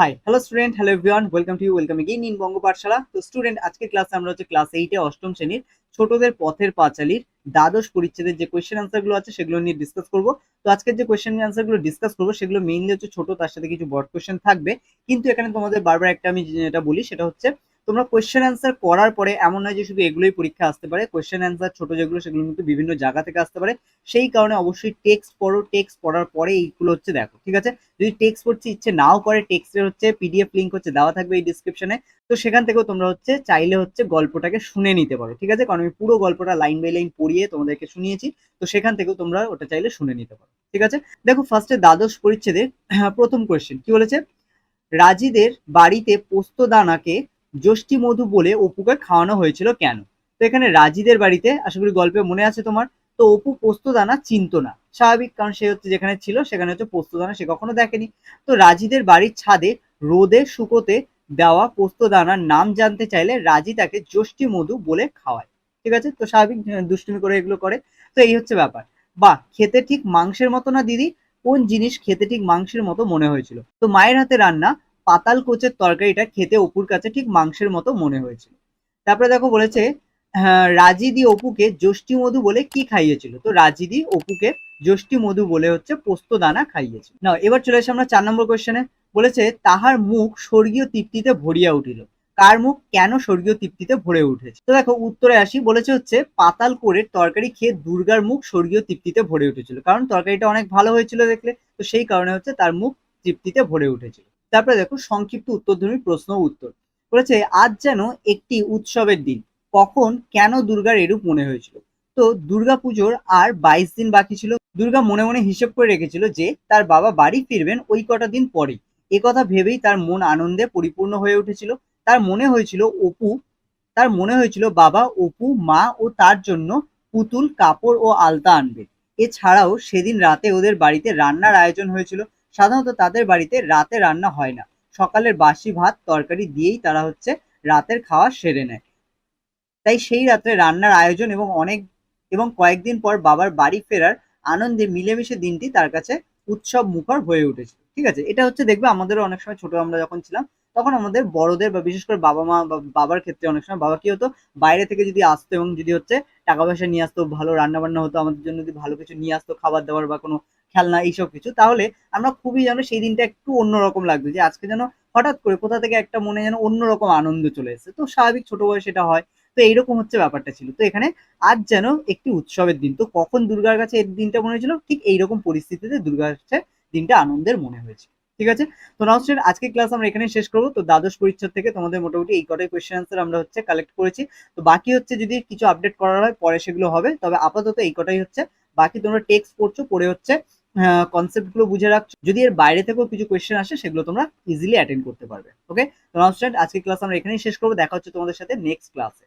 Hi hello student hello everyone welcome to you welcome again in Banga Pathshala তো student আজকে ক্লাসে আমরা হচ্ছে ক্লাস এইটে অষ্টম শ্রেণির ছোটদের পথের পাঁচালির দ্বাদশ পরিচ্ছেদের যে কোয়েশ্চেন আনসারগুলো আছে সেগুলো নিয়ে ডিসকাস করব। তো আজকের যে কোয়েশ্চেন আনসারগুলো ডিসকাস করব, সেগুলো মেইনলি হচ্ছে ছোট, তার সাথে কিছু বড় কোয়েশ্চেন থাকবে। কিন্তু এখানে তোমাদের বারবার একটা আমি যেটা বলি, সেটা হচ্ছে তোমরা কোয়েশ্চেন অ্যান্সার করার পরে, এমন নয় যে শুধু এগুলোই পরীক্ষা আসতে পারে কোয়েশ্চেন অ্যান্সার ছোট যেগুলো, সেগুলো কিন্তু বিভিন্ন জায়গা থেকে আসতে পারে। সেই কারণে অবশ্যই টেক্সট পড়ো টেক্সট পড়ার পরে এইগুলো হচ্ছে দেখো, ঠিক আছে? যদি টেক্সট পড়তে ইচ্ছে নাও করে টেক্সটের হচ্ছে পিডিএফ লিঙ্ক হচ্ছে, দেওয়া থাকবে এই ডিসক্রিপশনে তো সেখান থেকেও তোমরা হচ্ছে চাইলে হচ্ছে গল্পটাকে শুনে নিতে পারো, ঠিক আছে? কারণ আমি পুরো গল্পটা লাইন বাই লাইন পড়িয়ে তোমাদেরকে শুনিয়েছি, তো সেখান থেকেও তোমরা ওটা চাইলে শুনে নিতে পারো, ঠিক আছে? দেখো ফার্স্টে দ্বাদশ পরিচ্ছেদের প্রথম কোয়েশ্চেন কি বলেছে? রাজিদের বাড়িতে পোস্ত দানাকে যষ্টি মধু বলে অপুকে খাওয়ানো হয়েছিল কেন? তো এখানে রাজিদের বাড়িতে, আশা করি গল্পে মনে আছে তোমার, তো অপু পোস্ত দানা চিনতো না। স্বাভাবিক, কারণ সে হচ্ছে যেখানে ছিল, সেখানে হচ্ছে পোস্ত দানা সে কখনো দেখেনি। তো রাজিদের বাড়ির ছাদে, রোদে, শুকোতে দেওয়া পোস্ত দানার নাম জানতে চাইলে রাজি তাকে যষ্টি মধু বলে খাওয়ায়। ঠিক আছে? তো স্বাভাবিক দুষ্টুমি করে এগুলো করে। তো এই হচ্ছে ব্যাপার। বা খেতে ঠিক মাংসের মতো না দিদি? কোন জিনিস খেতে ঠিক মাংসের মতো মনে হয়েছিল? তো মায়ের হাতে রান্না পাতাল কোচের তরকারিটা খেতে অপুর কাছে ঠিক মাংসের মতো মনে হয়েছিল। তারপরে দেখো বলেছে আহ, রাজিদি অপুকে যষ্টি মধু বলে কি খাইয়েছিল? তো রাজিদি অপুকে যষ্টি মধু বলে হচ্ছে পোস্ত দানা খাইয়েছিল। না এবার চলে আসে আমরা চার নম্বর কোয়েশ্চেনে বলেছে তাহার মুখ স্বর্গীয় তৃপ্তিতে ভরিয়া উঠিল। কার মুখ? কেন স্বর্গীয় তৃপ্তিতে ভরে উঠেছে? তো দেখো উত্তরে আসি বলেছে হচ্ছে পাতাল করে তরকারি খেয়ে দুর্গার মুখ স্বর্গীয় তৃপ্তিতে ভরে উঠেছিল। কারণ তরকারিটা অনেক ভালো হয়েছিল দেখলে তো সেই কারণে হচ্ছে তার মুখ তৃপ্তিতে ভরে উঠেছিল। তারপরে দেখো সংক্ষিপ্ত উত্তরধ্বনি প্রশ্ন উত্তর। বলেছে, আজ যেন একটি উৎসবের দিন। কখন, কেন দুর্গার এরূপ মনে হয়েছিল? তো দুর্গা পুজোর আর বাইশ দিন বাকি ছিল। দুর্গা মনে মনে হিসেব করে রেখেছিল যে, তার বাবা বাড়ি ফিরবেন ওই কটা দিন পরেই। কথা ভেবেই তার মন আনন্দে পরিপূর্ণ হয়ে উঠেছিল। তার মনে হয়েছিল অপু, তার মনে হয়েছিল বাবা, অপু, মা ও তার জন্য পুতুল, কাপড় ও আলতা আনবে। এছাড়াও সেদিন রাতে ওদের বাড়িতে রান্নার আয়োজন হয়েছিল। সাধারণত তাদের বাড়িতে রাতে রান্না হয় না। সকালের বাসি ভাত, তরকারি দিয়েই তারা হচ্ছে রাতের খাওয়া সেরে নেয়। তাই সেই রাত্রে রান্নার আয়োজন এবং অনেক এবং কয়েকদিন পর বাবার বাড়ি ফেরার আনন্দে মিলেমিশে দিনটি তার কাছে উৎসব মুখর হয়ে উঠেছে। ঠিক আছে? এটা হচ্ছে দেখবে আমাদেরও অনেক সময় ছোট আমরা যখন ছিলাম, তখন আমাদের বড়দের বা বিশেষ করে বাবা মা বা বাবার ক্ষেত্রে অনেক সময় বাবা কি হতো, বাইরে থেকে যদি আসতো এবং যদি হচ্ছে টাকা পয়সা নিয়ে আসতো, ভালো রান্না বান্না হতো, আমাদের জন্য যদি ভালো কিছু নিয়ে আসতো, খাবার দাবার বা কোনো খেলনা, এইসব কিছু, তাহলে আমরা খুবই যেন সেই দিনটা একটু অন্যরকম লাগবে, যে আজকে যেন হঠাৎ করে কোথা থেকে একটা মনে যেন অন্যরকম আনন্দ চলে এসেছে। তো স্বাভাবিক ছোট বয়সে এটা হয়। তো এইরকম হচ্ছে ব্যাপারটা ছিল। তো এখানে আজ যেন একটি উৎসবের দিন। তো কখন দুর্গার কাছে এর দিনটা মনে হয়েছিল? ঠিক এইরকম পরিস্থিতিতে দুর্গার কাছে দিনটা আনন্দের মনে হয়েছে। ঠিক আছে? তো নাও স্টুডেন্ট আজকে ক্লাস আমরা এখানে শেষ করব। তো দ্বাদশ পরিচ্ছদ থেকে তোমাদের মোটামুটি এই কটাই কোয়েশ্চেন আনসার আমরা হচ্ছে কালেক্ট করেছি। তো বাকি হচ্ছে যদি কিছু আপডেট করার হয়, পরে সেগুলো হবে। তবে আপাতত এই কটাই হচ্ছে। বাকি তোমরা টেক্সট পড়ছো, পড়ে হচ্ছে কনসেপ্টগুলো বুঝে রাখছো, যদি এর বাইরে থেকেও কিছু কোয়েশ্চেন আসে, সেগুলো তোমরা ইজিলি অ্যাটেন্ড করতে পারবে ওকে তো নাও স্টুডেন্ট আজকে ক্লাস আমরা এখানেই শেষ করব, দেখা হচ্ছে তোমাদের সাথে নেক্সট ক্লাসে